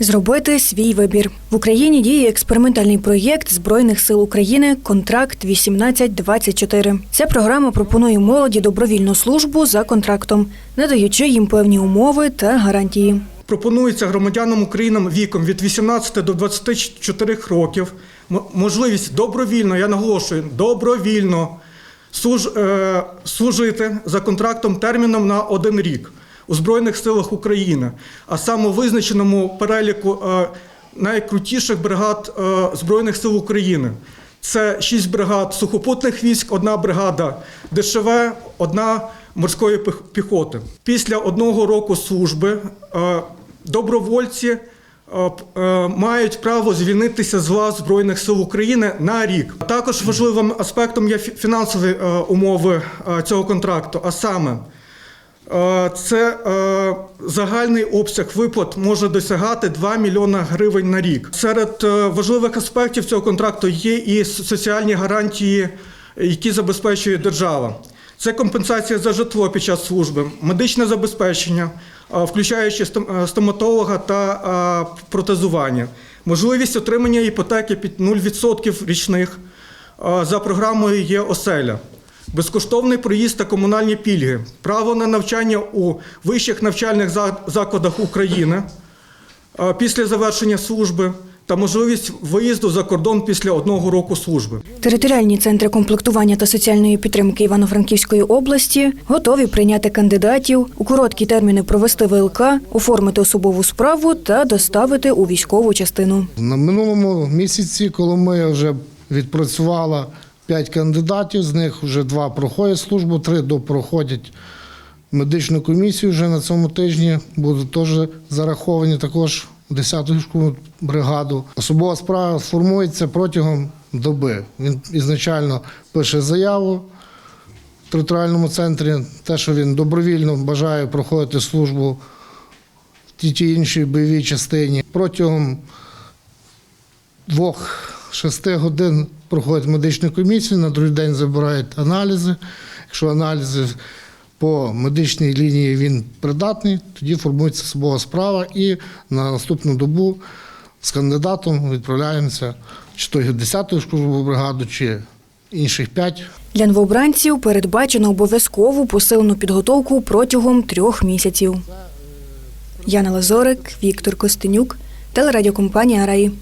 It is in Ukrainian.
Зробити свій вибір. В Україні діє експериментальний проєкт Збройних сил України Контракт 1824 Ця програма пропонує молоді добровільну службу за контрактом, надаючи їм певні умови та гарантії. Пропонується громадянам України віком від 18 до 24 років можливість добровільно, я наголошую, добровільно е, служити за контрактом терміном на один рік у Збройних силах України, а саме визначеному переліку е, найкрутіших бригад е, Збройних сил України. Це шість бригад сухопутних військ, одна бригада ДШВ, одна морської піхоти. Після одного року служби е, добровольці мають право звільнитися з лав Збройних сил України на рік. Також важливим аспектом є фінансові умови цього контракту, а саме Це е, загальний обсяг виплат може досягати 2 мільйона гривень на рік. Серед е, важливих аспектів цього контракту є і соціальні гарантії, які забезпечує держава. Це компенсація за житло під час служби, медичне забезпечення, е, включаючи е, стоматолога та е, протезування, можливість отримання іпотеки під 0% річних е, за програмою є оселя. Безкоштовний проїзд та комунальні пільги, право на навчання у вищих навчальних закладах України після завершення служби та можливість виїзду за кордон після одного року служби. Територіальні центри комплектування та соціальної підтримки Івано-Франківської області готові прийняти кандидатів у короткі терміни провести ВЛК, оформити особову справу та доставити у військову частину. На минулому місяці Коломия вже відпрацювала 5 кандидатів, з них вже два проходять службу, три допроходять медичну комісію вже на цьому тижні, будуть теж зараховані також в 10-ту бригаду. Особова справа формується протягом доби. Він ізначально пише заяву в територіальному центрі, те, що він добровільно бажає проходити службу в тій чи іншій бойовій частині. Протягом двох-шести годин проходять медичну комісію, на другий день забирають аналізи. Якщо аналізи по медичній лінії він придатний, тоді формується особова справа і на наступну добу з кандидатом відправляємося чи то в 10-ту службову бригаду, чи інших 5 Для новобранців передбачено обов'язкову посилену підготовку протягом трьох місяців. Яна Лазорик, Віктор Костенюк, телерадіокомпанія Раї.